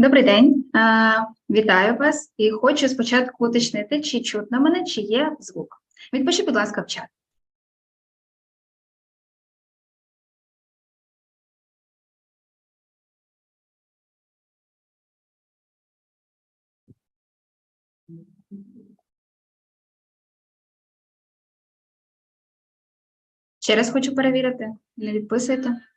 Добрий день, вітаю вас і хочу спочатку уточнити, чи чутно мене, чи є звук. Відпишіть, будь ласка, в чат. Ще раз хочу перевірити. Не відписуєте?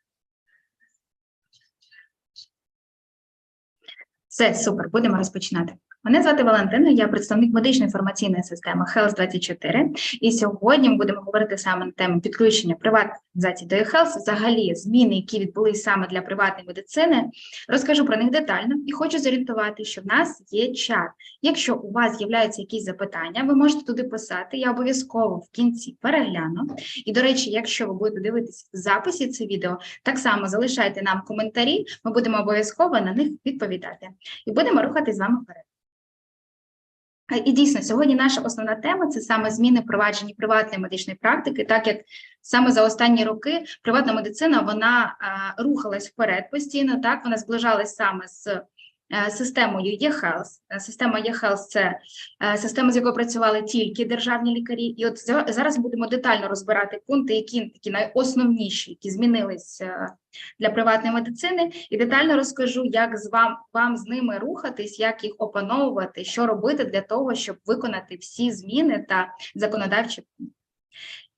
Все, супер, будемо розпочинати. Мене звати Валентина, я представник медичної інформаційної системи Health 24 і сьогодні ми будемо говорити саме на тему підключення приватних організацій до eHealth, взагалі зміни, які відбулись саме для приватної медицини. Розкажу про них детально і хочу зорієнтувати, що в нас є чат. Якщо у вас з'являються якісь запитання, ви можете туди писати. Я обов'язково в кінці перегляну. І, до речі, якщо ви будете дивитись в записі це відео, так само залишайте нам коментарі, ми будемо обов'язково на них відповідати. І будемо рухати з вами вперед. І дійсно, сьогодні наша основна тема це саме зміни впровадження приватної медичної практики, так як саме за останні роки приватна медицина вона а, рухалась вперед постійно, так? Вона зближалась саме з е, системою eHealth. Е, Система eHealth – це е, система, з якою працювали тільки державні лікарі. І от за- зараз будемо детально розбирати пункти, які такі найосновніші, які змінились е, для приватної медицини, і детально розкажу, як з вам, вам з ними рухатись, як їх опановувати, що робити для того, щоб виконати всі зміни та законодавчі. пункти.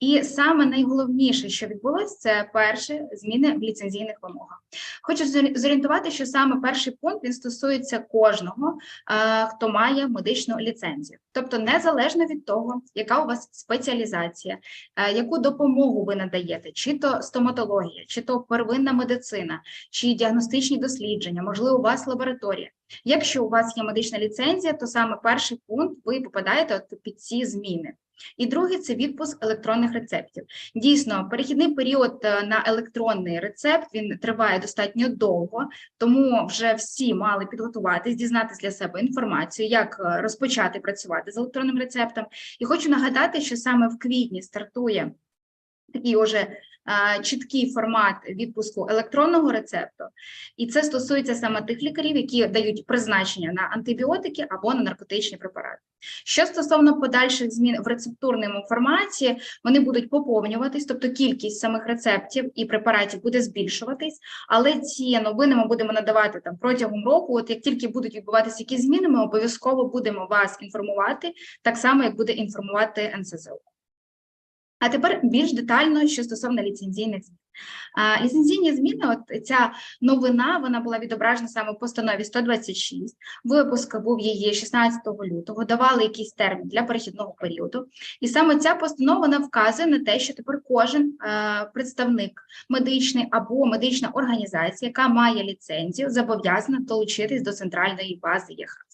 І саме найголовніше, що відбулося, це перше зміни в ліцензійних вимогах. Хочу зорі- зорієнтувати, що саме перший пункт він стосується кожного, е, хто має медичну ліцензію. Тобто, незалежно від того, яка у вас спеціалізація, е, яку допомогу ви надаєте, чи то стоматологія, чи то первинна медицина, чи діагностичні дослідження, можливо, у вас лабораторія. Якщо у вас є медична ліцензія, то саме перший пункт ви попадаєте от під ці зміни. І другий це відпуск електронних рецептів. Дійсно, перехідний період е, на електронний рецепт він триває достатньо довго, тому вже всі мали підготуватись, дізнатися для себе інформацію, як е, розпочати працювати з електронним рецептом. І хочу нагадати, що саме в квітні стартує такий уже чіткий формат відпуску електронного рецепту, і це стосується саме тих лікарів, які дають призначення на антибіотики або на наркотичні препарати. Що стосовно подальших змін в рецептурному форматі, вони будуть поповнюватись, тобто кількість самих рецептів і препаратів буде збільшуватись, але ці новини ми будемо надавати там протягом року. От як тільки будуть відбуватися якісь зміни, ми обов'язково будемо вас інформувати, так само як буде інформувати НСЗУ. А тепер більш детально, що стосовно ліцензійних змін. Ліцензійні зміни, от ця новина, вона була відображена саме в постанові 126. Випуск був її 16 лютого, давали якийсь термін для перехідного періоду. І саме ця постанова вона вказує на те, що тепер кожен е, представник медичний або медична організація, яка має ліцензію, зобов'язана долучитись до центральної бази ЄХАС.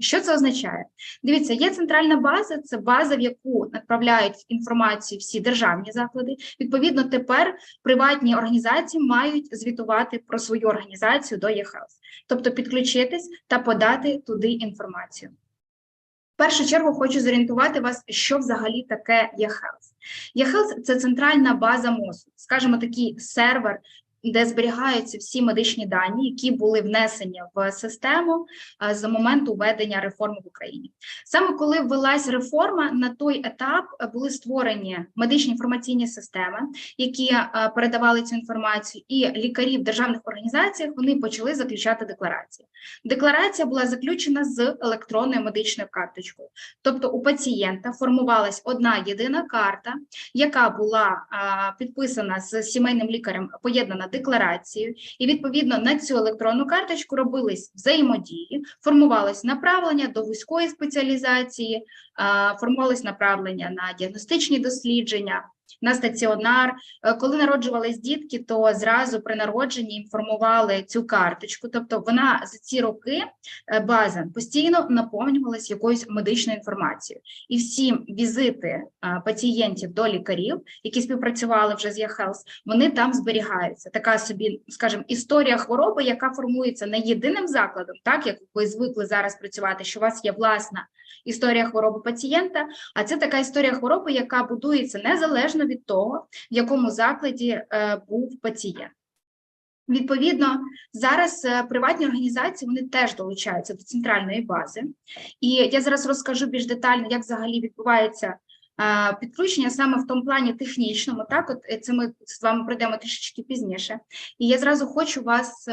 Що це означає? Дивіться, є центральна база, це база, в яку направляють інформацію всі державні заклади. Відповідно, тепер приватні організації мають звітувати про свою організацію до ЄХАУС, тобто підключитись та подати туди інформацію. В першу чергу хочу зорієнтувати вас, що взагалі таке eHealth. eHealth – це центральна база мозку, скажімо, такий сервер, де зберігаються всі медичні дані, які були внесені в систему з моменту введення реформи в Україні. Саме коли ввелась реформа, на той етап е, були створені медичні інформаційні системи, які е, передавали цю інформацію, і лікарі в державних організаціях вони почали заключати декларації. Декларація була заключена з електронною медичною карточкою. Тобто у пацієнта формувалась одна єдина карта, яка була підписана з сімейним лікарем, поєднана декларацією, і відповідно на цю електронну карточку робились взаємодії, формувалось направлення до вузької спеціалізації, формувалось направлення на діагностичні дослідження. На стаціонар, Е, коли народжувались дітки, то зразу при народженні інформували цю карточку. Тобто вона за ці роки е, база постійно наповнювалась якоюсь медичною інформацією. І всі візити е, пацієнтів до лікарів, які співпрацювали вже з eHealth, вони там зберігаються. Така собі, скажімо, історія хвороби, яка формується не єдиним закладом, так як ви звикли зараз працювати, що у вас є власна історія хвороби пацієнта, а це така історія хвороби, яка будується незалежно від того, в якому закладі е, був пацієнт. Відповідно, зараз е, приватні організації вони теж долучаються до центральної бази, і я зараз розкажу більш детально, як взагалі відбувається е, підключення саме в тому плані технічному. Так, от це ми з вами пройдемо трішечки пізніше. І я зразу хочу вас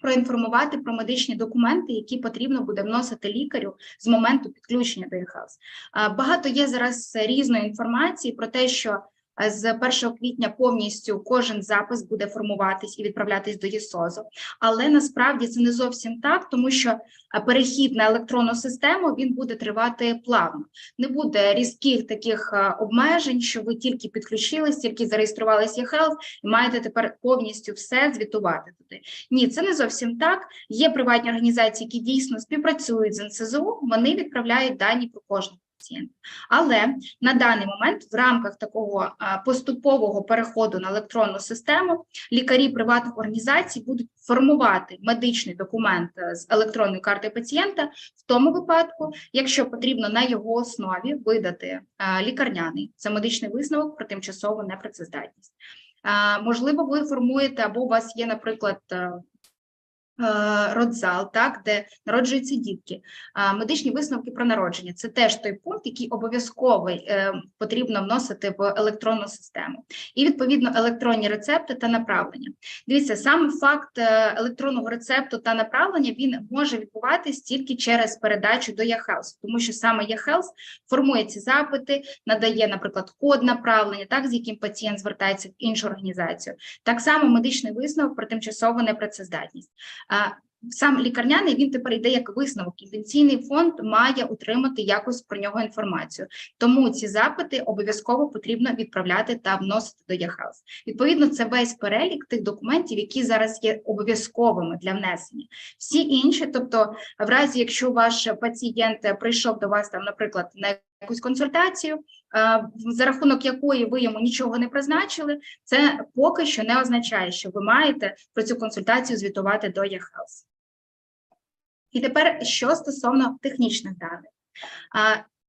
проінформувати про медичні документи, які потрібно буде вносити лікарю з моменту підключення до e-health. Багато є зараз різної інформації про те, що з 1 квітня повністю кожен запис буде формуватись і відправлятись до ЄСОЗу. Але насправді це не зовсім так, тому що е, перехід на електронну систему він буде тривати плавно. Не буде різких таких е, обмежень, що ви тільки підключились, тільки зареєструвалися eHealth і маєте тепер повністю все звітувати туди. Ні, це не зовсім так. Є приватні організації, які дійсно співпрацюють з НСЗУ, вони відправляють дані про кожного пацієнта. Але на даний момент в рамках такого поступового переходу на електронну систему лікарі приватних організацій будуть формувати медичний документ е, з електронної карти пацієнта в тому випадку, якщо потрібно на його основі видати лікарняний це медичний висновок про тимчасову непрацездатність. Можливо, ви формуєте або у вас є, наприклад, е, е, родзал, так, де народжуються дітки. Медичні висновки про народження це теж той пункт, який обов'язково е, потрібно вносити в електронну систему. І відповідно електронні рецепти та направлення. Дивіться, сам факт е, електронного рецепту та направлення він може відбуватись тільки через передачу до eHealth, тому що саме eHealth формує ці запити, надає, наприклад, код направлення, так з яким пацієнт звертається в іншу організацію. Так само медичний висновок про тимчасову непрацездатність. Сам лікарняний він тепер йде як висновок, і пенсійний фонд має отримати якось про нього інформацію. Тому ці запити обов'язково потрібно відправляти та вносити до eHealth. Відповідно, це весь перелік тих документів, які зараз є обов'язковими для внесення. Всі інші, тобто, в разі, якщо ваш пацієнт прийшов до вас там, наприклад, на якусь консультацію, е, за рахунок якої ви йому нічого не призначили, це поки що не означає, що ви маєте про цю консультацію звітувати до eHealth. І тепер що стосовно технічних даних.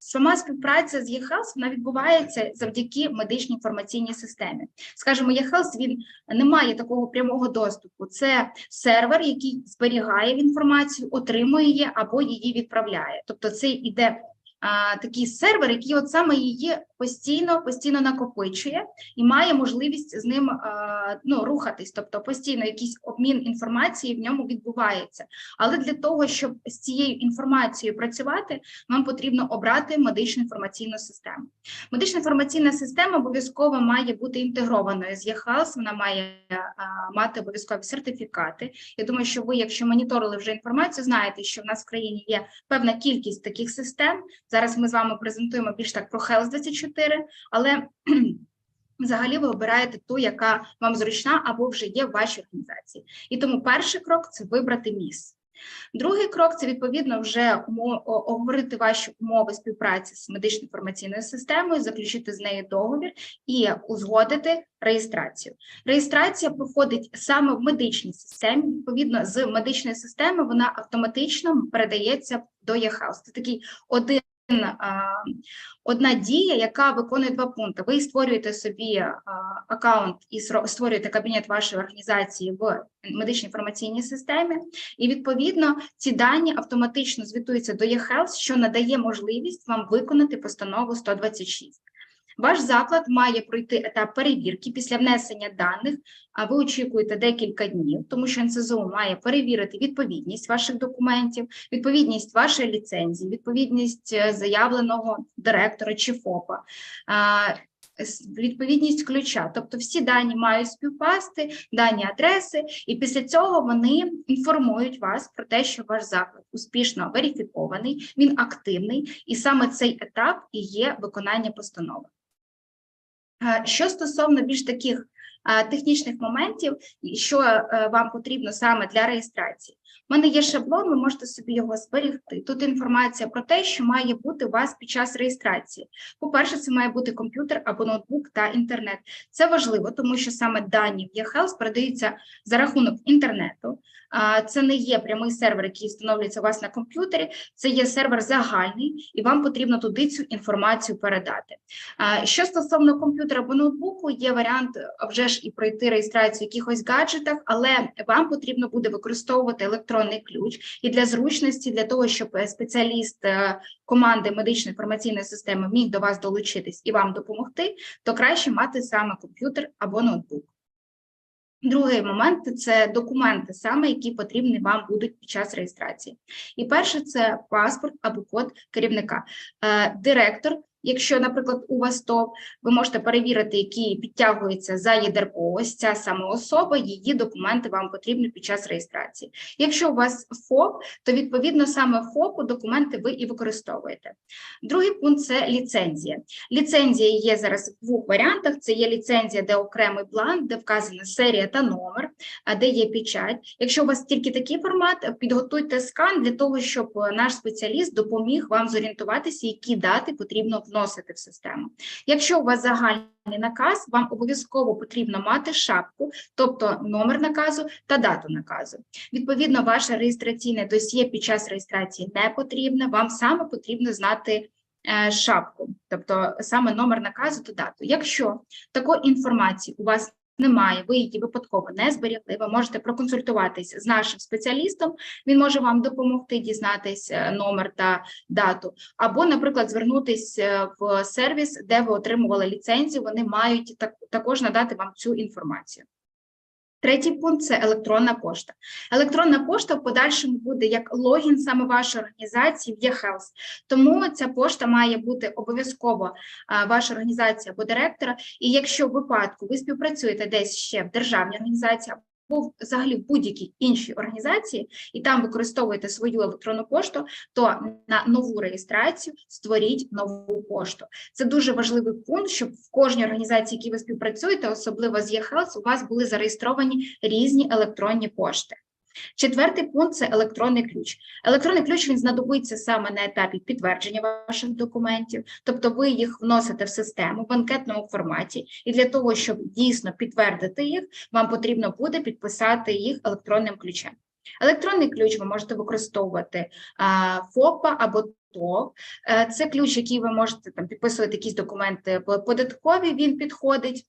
Сама співпраця з eHealth, вона відбувається завдяки медичній інформаційній системі. Скажімо, eHealth, він не має такого прямого доступу. Це сервер, який зберігає інформацію, отримує її або її відправляє. Тобто, це йде а, такий сервер, який от саме її постійно постійно накопичує і має можливість з ним а, ну, рухатись, тобто постійно якийсь обмін інформації в ньому відбувається. Але для того, щоб з цією інформацією працювати, нам потрібно обрати медичну інформаційну систему. Медична інформаційна система обов'язково має бути інтегрованою з eHealth, вона має а, мати обов'язкові сертифікати. Я думаю, що ви, якщо моніторили вже інформацію, знаєте, що в нас в країні є певна кількість таких систем. Зараз ми з вами презентуємо більш так про Health 24, але взагалі ви обираєте ту, яка вам зручна або вже є в вашій організації. І тому перший крок це вибрати місце. Другий крок це відповідно вже умо- о- обговорити ваші умови співпраці з медичною інформаційною системою, заключити з нею договір і узгодити реєстрацію. Реєстрація проходить саме в медичній системі. Відповідно, з медичної системи вона автоматично передається до eHealth. Це такий один. Одна дія, яка виконує два пункти. Ви створюєте собі аккаунт і створюєте кабінет вашої організації в медичній інформаційній системі, і відповідно ці дані автоматично звітуються до eHealth, що надає можливість вам виконати постанову 126. Ваш заклад має пройти етап перевірки після внесення даних, а ви очікуєте декілька днів, тому що НСЗУ має перевірити відповідність ваших документів, відповідність вашої ліцензії, відповідність е, заявленого директора чи ФОПа. Відповідність ключа, тобто всі дані мають співпасти, дані адреси, і після цього вони інформують вас про те, що ваш заклад успішно верифікований, він активний, і саме цей етап і є виконання постанови. Е, Що стосовно більш таких е, технічних моментів, що е, вам потрібно саме для реєстрації, У мене є шаблон, ви можете собі його зберегти. Тут інформація про те, що має бути у вас під час реєстрації. По-перше, це має бути комп'ютер або ноутбук та інтернет. Це важливо, тому що саме дані в eHealth передаються за рахунок інтернету. Це не є прямий сервер, який встановлюється у вас на комп'ютері, це є сервер загальний, і вам потрібно туди цю інформацію передати. Що стосовно комп'ютера або ноутбуку, є варіант вже ж і пройти реєстрацію в якихось гаджетах, але вам потрібно буде використовувати електронний ключ і для зручності, для того, щоб е, спеціаліст е, команди медичної інформаційної системи міг до вас долучитись і вам допомогти, то краще мати саме комп'ютер або ноутбук. Другий момент це документи, саме які потрібні вам будуть під час реєстрації. І перше це паспорт або код керівника. Е, Директор, якщо, наприклад, у вас ТОВ, ви можете перевірити, які підтягуються за ЄДРПО, ось ця саме особа, її документи вам потрібні під час реєстрації. Якщо у вас ФОП, то відповідно саме ФОПу документи ви і використовуєте. Другий пункт це ліцензія. Ліцензія є зараз в двох варіантах: це є ліцензія, де окремий бланк, де вказана серія та номер, а де є печать. Якщо у вас тільки такий формат, підготуйте скан для того, щоб наш спеціаліст допоміг вам зорієнтуватися, які дати потрібно вносити в систему. Якщо у вас загальний наказ, вам обов'язково потрібно мати шапку, тобто номер наказу та дату наказу. Відповідно, ваше реєстраційне досьє під час реєстрації не потрібне, вам саме потрібно знати е, шапку, тобто саме номер наказу та дату. Якщо такої інформації у вас немає, ви її випадково не зберігли, ви можете проконсультуватись з нашим спеціалістом, він може вам допомогти дізнатись е, номер та дату, або, наприклад, звернутися е, в сервіс, де ви отримували ліцензію, вони мають також надати вам цю інформацію. Третій пункт це електронна пошта. Електронна пошта в подальшому буде як логін саме вашої організації в eHealth. Тому ця пошта має бути обов'язково ваша організація або директора. І якщо в випадку ви співпрацюєте десь ще в державній організації або взагалі в будь-якій іншій організації, і там використовуєте свою електронну пошту, то на нову реєстрацію створіть нову пошту. Це дуже важливий пункт, щоб в кожній організації, які ви співпрацюєте, особливо з eHealth, у вас були зареєстровані різні електронні пошти. Четвертий пункт це електронний ключ. Електронний ключ він знадобиться саме на етапі підтвердження ваших документів, тобто ви їх вносите в систему в анкетному форматі, і для того, щоб дійсно підтвердити їх, вам потрібно буде підписати їх електронним ключем. Електронний ключ ви можете використовувати ФОПа або ТОВ. Е, це ключ, який ви можете там підписувати якісь документи податкові, він підходить.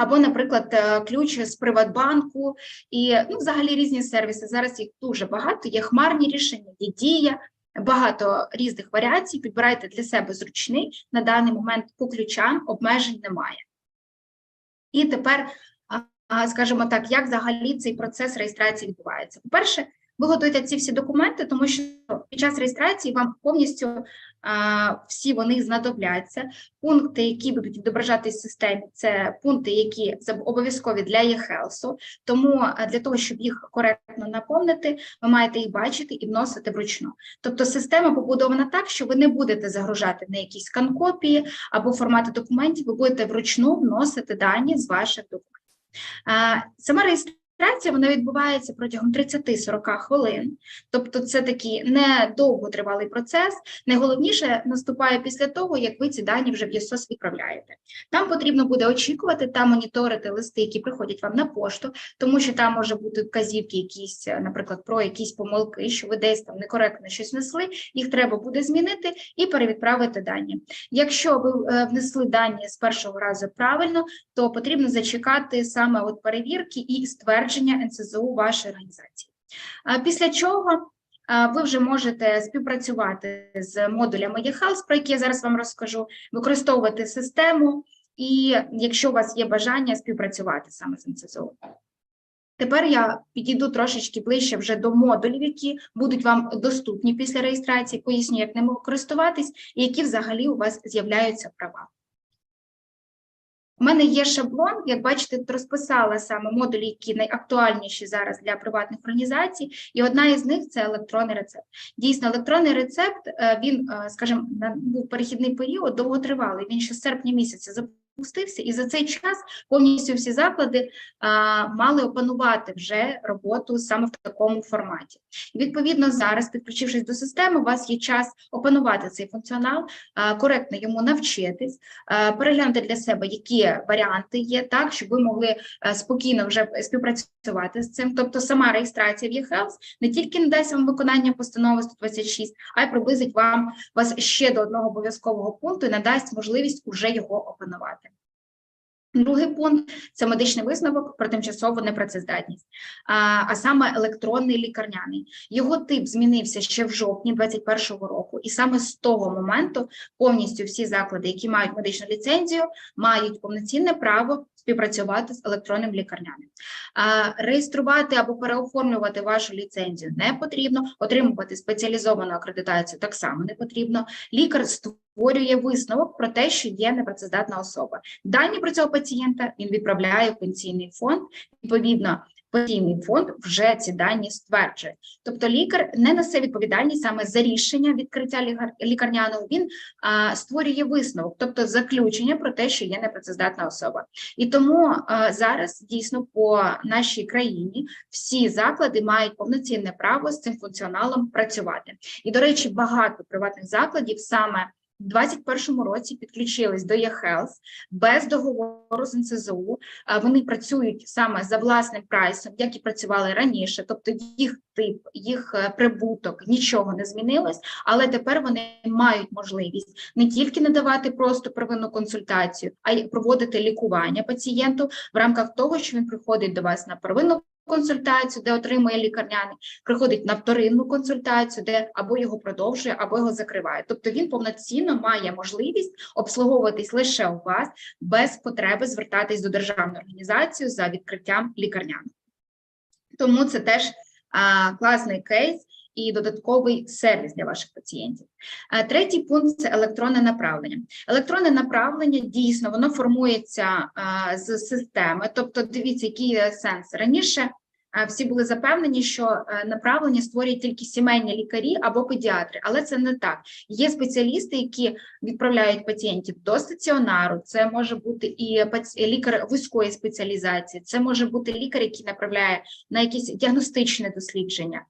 Або, наприклад, е, ключ з Приватбанку і ну, взагалі різні сервіси. Зараз їх дуже багато, є хмарні рішення, є дія, багато різних варіацій. Підбирайте для себе зручний. На даний момент по ключам обмежень немає. І тепер, скажімо так, як взагалі цей процес реєстрації відбувається? По-перше, ви готуєте ці всі документи, тому що під час реєстрації вам повністю всі вони знадобляться. Пункти, які будуть відображатись в системі, це пункти, які обов'язкові для eHealth, Тому для того, щоб їх коректно наповнити, ви маєте їх бачити і вносити вручну. Тобто система побудована так, що ви не будете загружати на якісь скан-копії або формати документів, ви будете вручну вносити дані з ваших документів. Сама реєстрація Реєстрація вона відбувається протягом 30-40 хвилин, тобто це такий не довготривалий процес. Найголовніше наступає після того, як ви ці дані вже в ЄСОС відправляєте. Там потрібно буде очікувати та моніторити листи, які приходять вам на пошту, тому що там може бути вказівки, якісь, наприклад, про якісь помилки, що ви десь там некоректно щось несли, їх треба буде змінити і перевідправити дані. Якщо ви е, внесли дані з першого разу правильно, то потрібно зачекати саме от перевірки і ствердження підтвердження НСЗУ вашої організації. Після чого ви вже можете співпрацювати з модулями eHealth, про які я зараз вам розкажу, використовувати систему, і якщо у вас є бажання співпрацювати саме з НСЗУ. Тепер я підійду трошечки ближче вже до модулів, які будуть вам доступні після реєстрації, поясню, як ними користуватись, і які взагалі у вас з'являються права. У мене є шаблон, як бачите, розписала саме модулі, які найактуальніші зараз для приватних організацій, і одна із них це електронний рецепт. Дійсно, електронний рецепт, е, він, е, скажімо, був перехідний період, довготривалий. Він ще з серпня місяця запустився, і за цей час повністю всі заклади а, мали опанувати вже роботу саме в такому форматі. І відповідно зараз, підключившись до системи, у вас є час опанувати цей функціонал, а, коректно йому навчитись, а, переглянути для себе, які варіанти є, так щоб ви могли а, спокійно вже співпрацювати з цим. Тобто, сама реєстрація в eHealth не тільки не дасть вам виконання постанови 126, а й приблизить вам вас ще до одного обов'язкового пункту і надасть можливість уже його опанувати. Другий пункт це медичний висновок про тимчасову непрацездатність, а, а саме електронний лікарняний. Його тип змінився ще в жовтні 2021 року, і саме з того моменту повністю всі заклади, які мають медичну ліцензію, мають повноцінне право співпрацювати з електронним лікарняним. Реєструвати або переоформлювати вашу ліцензію не потрібно, отримувати спеціалізовану акредитацію так само не потрібно. Лікар створює висновок про те, що є непрацездатна особа. Дані про цього пацієнта він відправляє в пенсійний фонд. Відповідно, пенсійний фонд вже ці дані стверджує. Тобто, лікар не несе відповідальність саме за рішення відкриття лікар... лікарняного. Він а, створює висновок, тобто заключення про те, що є непрацездатна особа. І тому а, зараз дійсно по нашій країні всі заклади мають повноцінне право з цим функціоналом працювати. І, до речі, багато приватних закладів саме. У 2021 році підключились до eHealth без договору з НСЗУ. Вони працюють саме за власним прайсом, як і працювали раніше, тобто їх тип, їх е, прибуток нічого не змінилось, але тепер вони мають можливість не тільки надавати просто первинну консультацію, а й проводити лікування пацієнту в рамках того, що він приходить до вас на первинну консультацію, де отримує лікарняний, приходить на вторинну консультацію, де або його продовжує, або його закриває. Тобто він повноцінно має можливість обслуговуватись лише у вас без потреби звертатись до державної організації за відкриттям лікарняного. Тому це теж а, класний кейс. І додатковий сервіс для ваших пацієнтів. Третій пункт це електронне направлення. Електронне направлення дійсно воно формується з системи, тобто дивіться, який сенс раніше всі були запевнені, що е, направлення створюють тільки сімейні лікарі або педіатри, але це не так. Є спеціалісти, які відправляють пацієнтів до стаціонару. Це може бути і лікар вузької спеціалізації, це може бути лікар, який направляє на якісь діагностичне дослідження, е,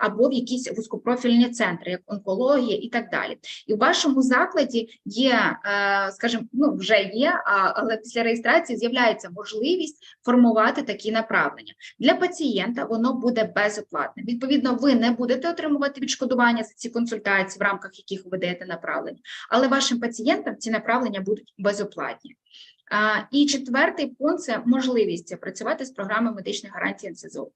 або в якісь вузькопрофільні центри, як онкологія і так далі. І в вашому закладі є, е, скажімо, ну вже є, але після реєстрації з'являється можливість формувати такі направлення для пацієнта воно буде безоплатне. Відповідно, ви не будете отримувати відшкодування за ці консультації, в рамках яких ви даєте направлення, але вашим пацієнтам ці направлення будуть безоплатні. І четвертий пункт це можливість працювати з програмою медичних гарантій НСЗУ.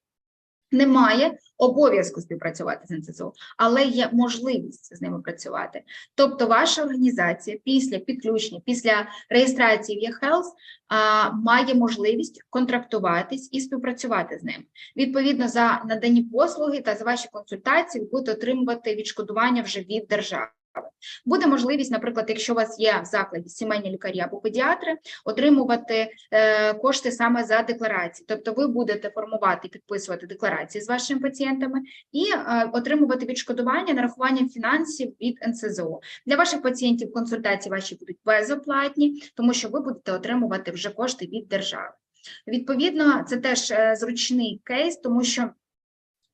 Немає обов'язку співпрацювати з НСЗУ, але є можливість з ними працювати. Тобто, ваша організація після підключення, після реєстрації в eHealth має можливість контрактуватись і співпрацювати з ним. Відповідно, за надані послуги та за ваші консультації ви будете отримувати відшкодування вже від держави. Буде можливість, наприклад, якщо у вас є в закладі сімейні лікарі або педіатри, отримувати е, кошти саме за декларації. Тобто ви будете формувати і підписувати декларації з вашими пацієнтами і е, отримувати відшкодування нарахування фінансів від НСЗО. Для ваших пацієнтів консультації ваші будуть безоплатні, тому що ви будете отримувати вже кошти від держави. Відповідно, це теж е, зручний кейс, тому що.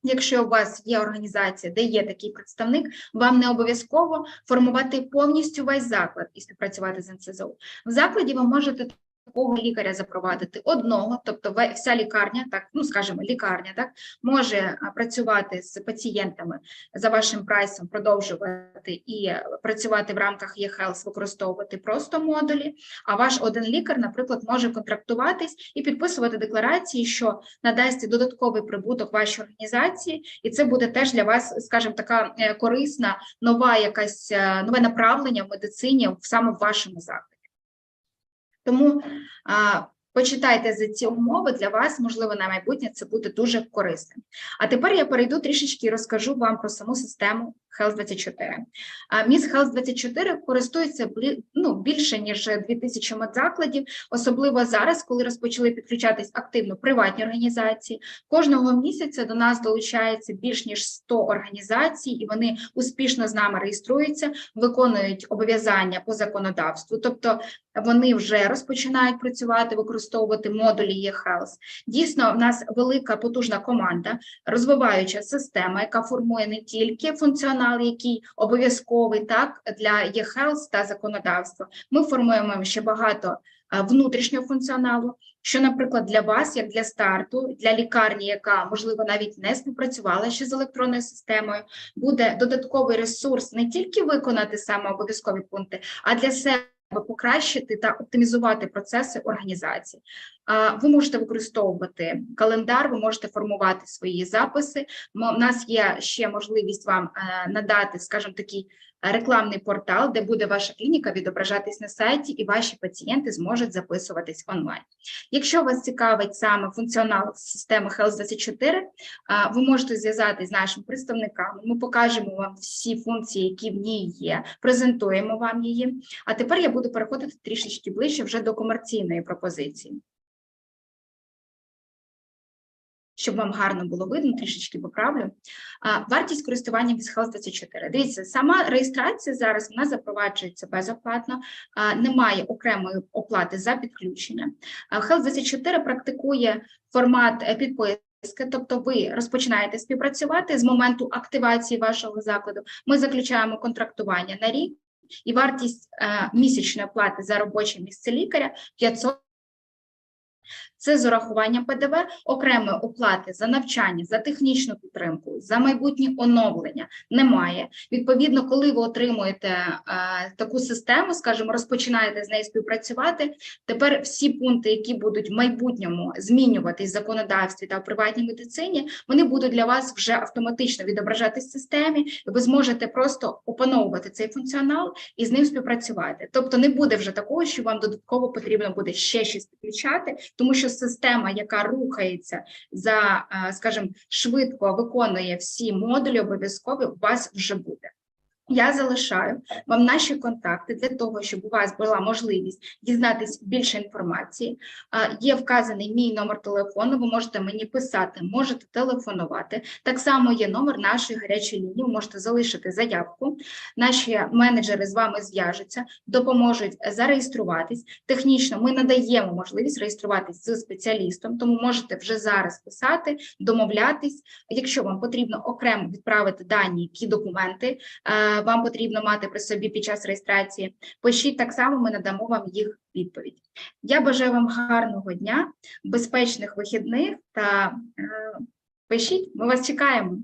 Якщо у вас є організація, де є такий представник, вам не обов'язково формувати повністю весь заклад і співпрацювати з НСЗУ. В закладі ви можете такого лікаря запровадити одного, тобто вся лікарня, так ну скажімо, лікарня, так може працювати з пацієнтами за вашим прайсом, продовжувати і працювати в рамках eHealth, використовувати просто модулі. А ваш один лікар, наприклад, може контрактуватись і підписувати декларації, що надасть додатковий прибуток вашій організації, і це буде теж для вас, скажімо, така е, корисна нова якась е, нове направлення в медицині саме в вашому закладі. Тому а, почитайте за ці умови для вас, можливо, на майбутнє це буде дуже корисним. А тепер я перейду трішечки і розкажу вам про саму систему Health 24. А Miss Health 24 користується ну, більше ніж 2000 медзакладів, особливо зараз, коли розпочали підключатись активно приватні організації. Кожного місяця до нас долучається більш ніж 100 організацій, і вони успішно з нами реєструються, виконують обов'язання по законодавству. Тобто вони вже розпочинають працювати, використовувати модулі eHealth. Дійсно, в нас велика потужна команда, розвиваюча система, яка формує не тільки функціонал, який обов'язковий так для eHealth та законодавства. Ми формуємо ще багато е, внутрішнього функціоналу. Що, наприклад, для вас, як для старту, для лікарні, яка можливо навіть не співпрацювала ще з електронною системою, буде додатковий ресурс не тільки виконати саме обов'язкові пункти, а для себе покращити та оптимізувати процеси організації. Ви можете використовувати календар, ви можете формувати свої записи. У нас є ще можливість вам е, надати, скажімо, такий рекламний портал, де буде ваша клініка відображатись на сайті, і ваші пацієнти зможуть записуватись онлайн. Якщо вас цікавить саме функціонал системи Health 24, а, ви можете зв'язатись з нашими представниками. Ми покажемо вам всі функції, які в ній є, презентуємо вам її. А тепер я буду переходити трішечки ближче вже до комерційної пропозиції. Щоб вам гарно було видно, трішечки поправлю. Вартість користування Health 24. Дивіться, сама реєстрація зараз вона запроваджується безоплатно, немає окремої оплати за підключення. Health 24 практикує формат е, підписки, тобто ви розпочинаєте співпрацювати з моменту активації вашого закладу. Ми заключаємо контрактування на рік, і вартість е, місячної плати за робоче місце лікаря 500 це з урахуванням ПДВ, окремої оплати за навчання, за технічну підтримку, за майбутні оновлення немає. Відповідно, коли ви отримуєте е, таку систему, скажімо, розпочинаєте з нею співпрацювати, тепер всі пункти, які будуть в майбутньому змінюватись в законодавстві та в приватній медицині, вони будуть для вас вже автоматично відображатись в системі, і ви зможете просто опановувати цей функціонал і з ним співпрацювати. Тобто не буде вже такого, що вам додатково потрібно буде ще щось підключати, тому що система, яка рухається за, е, скажімо, швидко виконує всі модулі, обов'язково у вас вже буде. Я залишаю вам наші контакти для того, щоб у вас була можливість дізнатись більше інформації. Є вказаний мій номер телефону. Ви можете мені писати, можете телефонувати. Так само є номер нашої гарячої лінії. Ви можете залишити заявку. Наші менеджери з вами зв'яжуться, допоможуть зареєструватись. Технічно ми надаємо можливість реєструватись з спеціалістом, тому можете вже зараз писати, домовлятись. Якщо вам потрібно окремо відправити дані, які документи вам потрібно мати при собі під час реєстрації, пишіть так само, ми надамо вам їх відповідь. Я бажаю вам гарного дня, безпечних вихідних та е, пишіть, ми вас чекаємо.